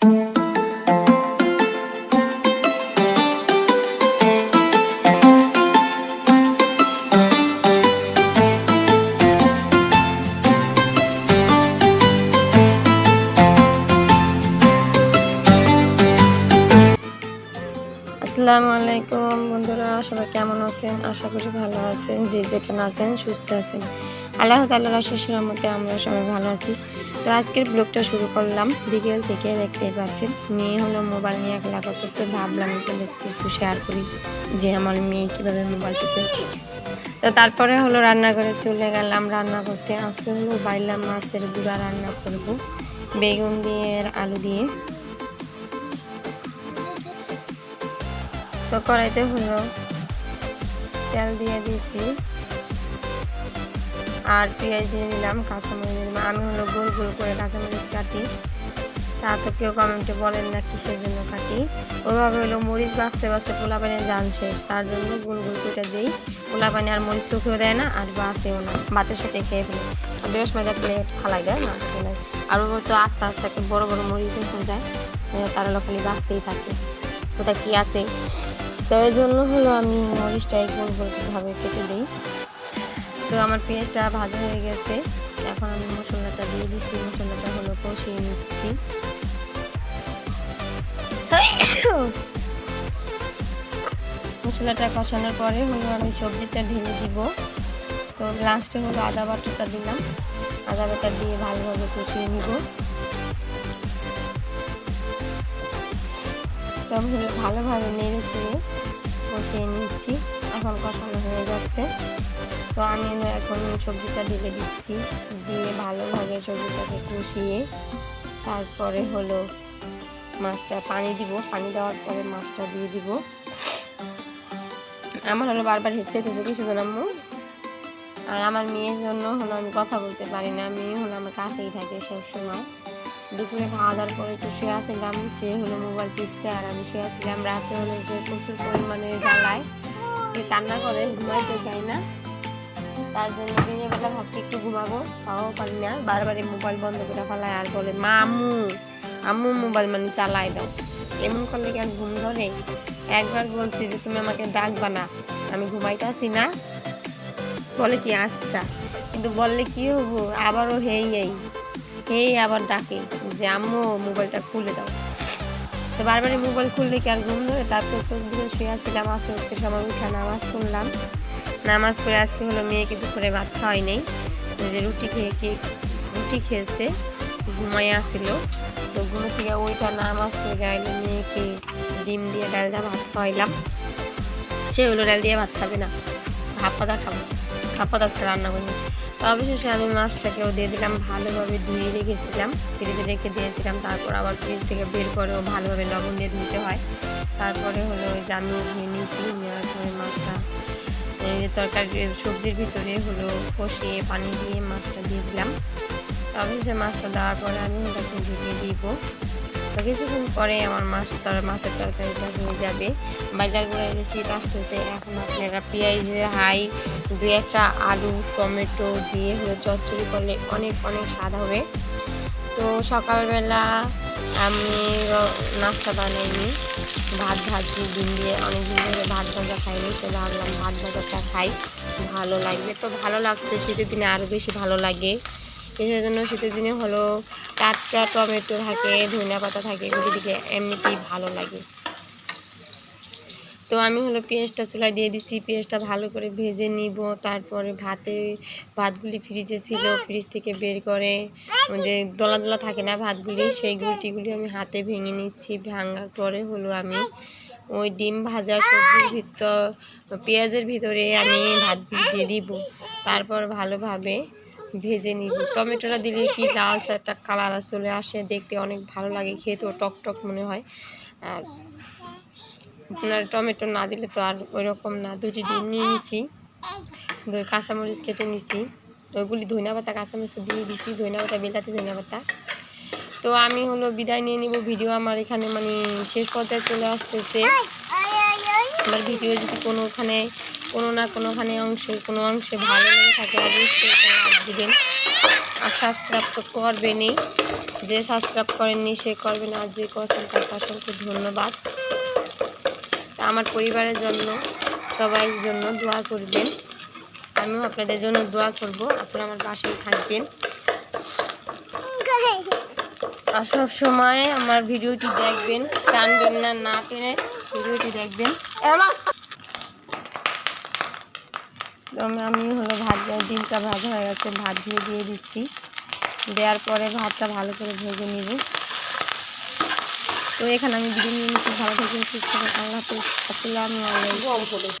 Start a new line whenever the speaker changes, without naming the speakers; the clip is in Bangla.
আসসালামু আলাইকুম বন্ধুরা, সবাই কেমন আছেন? আশা করি ভালো আছেন, যে যেখানে আছেন সুস্থ আছেন। আল্লাহ তাল্লাহ মধ্যে আমরা সবাই ভালো আছি। তো আজকের ব্লগটা শুরু করলাম। বিকেল থেকে দেখতেই পাচ্ছেন, মেয়ে হলো মোবাইল নিয়ে একলা করতেছে। ভাবলাম একটু দেখতে একটু শেয়ার করি যে আমার মেয়ে কীভাবে মোবাইল টিপে। তো তারপরে হলো রান্না করে চলে গেলাম। রান্না করতে আজকে হলো বাইলা মাছের গুঁড়া রান্না করব। বেগুন দিয়ে আলু দিয়ে। তো কড়াইতে হলো তেল দিয়ে দিয়েছি। আর পেঁয়াজ দিয়ে দিলাম, কাঁচামরিচ দিলাম। আমি হলো গোল গোল করে কাঁচামরিচ কাটি। তা তো কেউ কমেন্টে বলেন না কিসের জন্য কাটি। ওইভাবে হলো মরিচ বাঁচতে বাঁচতে পোলা পানি জান শেষ। তার জন্য গোল গোল কেটে দিই। পোলা পানি আর মরিচ চোখেও দেয় না, আর বাসেও না। ভাতের সাথে খেয়ে ফেলে। বেশ মজা প্লেট ফালাই দেয় না ফেলে আর ওর তো আস্তে আস্তে একটা বড় বড় মরিচ হয়ে যায়। তারা খালি বাঁচতেই থাকে। ওটা কি আছে? তো এই জন্য হলো আমি মরিচটা গোল গোল গোলভাবে কেটে দিই। তো আমার পেঁয়াজটা ভাজা হয়ে গেছে। এখন আমি মশলাটা দিয়ে দিচ্ছি, মশলাটা হলো কষিয়ে নিচ্ছি। মশলাটা কষানোর পরে হলো আমি সবজিটা ঢেলে দিব। তো লাস্টে হলো আদা বাটাটা দিলাম। আদা বাটা দিয়ে ভালোভাবে কষিয়ে নিব। তো ভালোভাবে নেড়ে চেড়ে কষিয়ে নিচ্ছি। এখন কষানো হয়ে যাচ্ছে। তো আমি এখন সবজিটা ঢেলে দিচ্ছি। দিয়ে ভালোভাবে সবজিটাকে কষিয়ে তারপরে হলো মাছটা পানি দিব। পানি দেওয়ার পরে মাছটা দিয়ে দিব। আমার হলো বারবার হেঁচে হেঁচে কিছু আম্মু আর আমার মেয়ের জন্য হলো আমি কথা বলতে পারি না। মেয়ে হলো আমার কাছেই থাকে সবসময়। দুপুরে খাওয়া দাওয়ার পরে তো শুয়ে আসছিলাম সে হলো মোবাইল টিপছে আর আমি শুয়ে আসছিলাম রাতে হলো যে প্রচুর পরিমাণে জ্বালায়। কান্না করে, ঘুমাইতে চাই না। তার জন্য দিনের বেলা ভাবছি একটু ঘুমাবো। তাও পারি না। বারবার মোবাইল বন্ধ করে ফেলায় আর বলে, মা, আম্মু মোবাইল মানে চালাই দাও। এমন করলে কি আর ঘুম ধরে? একবার বলছি যে, তুমি আমাকে ডাকবা না, আমি ঘুমাইতেছি না। বলে কি আচ্ছা। কিন্তু বললে কি হব? আবারও হেই এই হেই আবার ডাকে যে, আম্মু মোবাইলটা খুলে দাও। তো বারবারই মোবাইল খুললে কি আর ঘুম ধরে? তারপর চোখ দিয়ে শুয়ে আসছিলাম আসে উঠতে সময় উঠে নামাজ পড়লাম নামাজ পড়ে আজকে হলো মেয়েকে দুপুরে ভাত খাওয়াই নেই। যে রুটি খেয়ে কি রুটি খেয়েছে ঘুমাই আসছিল তো ঘুমে থেকে ওইটা নামাজ পড়ে আইলে মেয়েকে ডিম দিয়ে ডাল দিয়ে ভাত খাওয়াইলাম। সে হলো ডাল দিয়ে ভাত খাবে না, ভাত পাতা খাব, ভাত পাতা আজকে রান্না করি তো অবশেষে আমি মাছটাকেও দিয়ে দিলাম, ভালোভাবে ধুয়ে রেখেছিলাম, ফ্রিজে রেখে দিয়েছিলাম। তারপর আবার ফ্রিজ থেকে বের করেও ভালোভাবে লবণ দিয়ে ধুতে হয়। তারপরে হলো ওই যে আমি ধুয়ে নিয়েছি নেওয়ার পরে মাছটা তরকারি, সবজির ভিতরে হলো কষিয়ে পানি দিয়ে মাছটা দিয়ে দিলাম। অবশেষে মাছটা দেওয়ার পরে আমি ওটাকে ঢেকে দিব। তো কিছুক্ষণ পরে আমার মাছ তর, মাছের তরকারিটা হয়ে যাবে। বাজার করে যে শীত আসতেছে, এখন আপনারা পেঁয়াজের হাই, দু একটা আলু, টমেটো দিয়ে হলো চচ্চড়ি করলে অনেক অনেক স্বাদ হবে। তো সকালবেলা আমি নাস্তা বানাইনি ভাত ভাজি, ডিম দিয়ে অনেক দিন ধরে ভাত ভাজা খাইনি, তো ভাবলাম ভাত ভাজাটা খাই, ভালো লাগবে। তো ভালো লাগছে শীতের দিনে আরও বেশি ভালো লাগে। এছাড়া জন্য শীতের দিনে হলো টাটকা টমেটো থাকে, ধনিয়া পাতা থাকে, এগুলি দিকে এমনিতেই ভালো লাগে। তো আমি হলো পেঁয়াজটা চুলায় দিয়ে দিছি, পেঁয়াজটা ভালো করে ভেজে নিব। তারপরে ভাতে ভাতগুলি ফ্রিজে ছিল ফ্রিজ থেকে বের করে যে দোলা দোলা থাকে না ভাতগুলি, সেই গুলটিগুলি আমি হাতে ভেঙে নিচ্ছি। ভাঙার পরে হলো আমি ওই ডিম ভাজা সবজির ভিতর, পেঁয়াজের ভিতরে আমি ভাতগুলি দিয়ে দিব। তারপর ভালোভাবে ভেজে নিব। টমেটোটা দিলে কি লাল একটা কালার চলে আসে, দেখতে অনেক ভালো লাগে, খেতেও টক টক মনে হয়। আর আপনার টমেটো না দিলে তো আর ওই রকম না। দুটি ডিম নিয়ে নিছি। দুই কাঁচামরিচ কেটে নিছি। ওইগুলি ধনিয়া পাতা কাঁচামরিচ তো দিয়ে দিছি। ধনিয়া পাতা বিলাতি ধনিয়া পাতা তো আমি হলো বিদায় নিয়ে নিব। ভিডিও আমার এখানে মানে শেষ পর্যায়ে চলে আসতেছে। আমার ভিডিও যদি কোনোখানে, কোনো না কোনোখানে অংশে, কোনো অংশে ভালো লেগে থাকে, অবশ্যই দিবেন। আর সাবস্ক্রাইব তো করবেনই। যে সাবস্ক্রাইব করেননি, সে করবেন আর যে করছেন তাকে অসংখ্য ধন্যবাদ। আমার পরিবারের জন্য সবাই জন্য দোয়া করবেন। আমিও আপনাদের জন্য দোয়া করব, আপনারা আমার পাশেই থাকবেন। আর সব সময় আমার ভিডিওটি দেখবেন, টানবেন না না টেনে ভিডিওটি দেখবেন। আমি হলো ভাত ডিমটা ভাজা হয়ে গেছে, ভাত দিয়ে দিয়ে দিচ্ছি। দেওয়ার পরে ভাতটা ভালো করে ভেজে নিব। তো এখানে আমি ভিডিও নিয়ে নিচ্ছি ভালো থাকি সুস্থ আল্লাহ হাফিজ। আসসালামু অনলাইন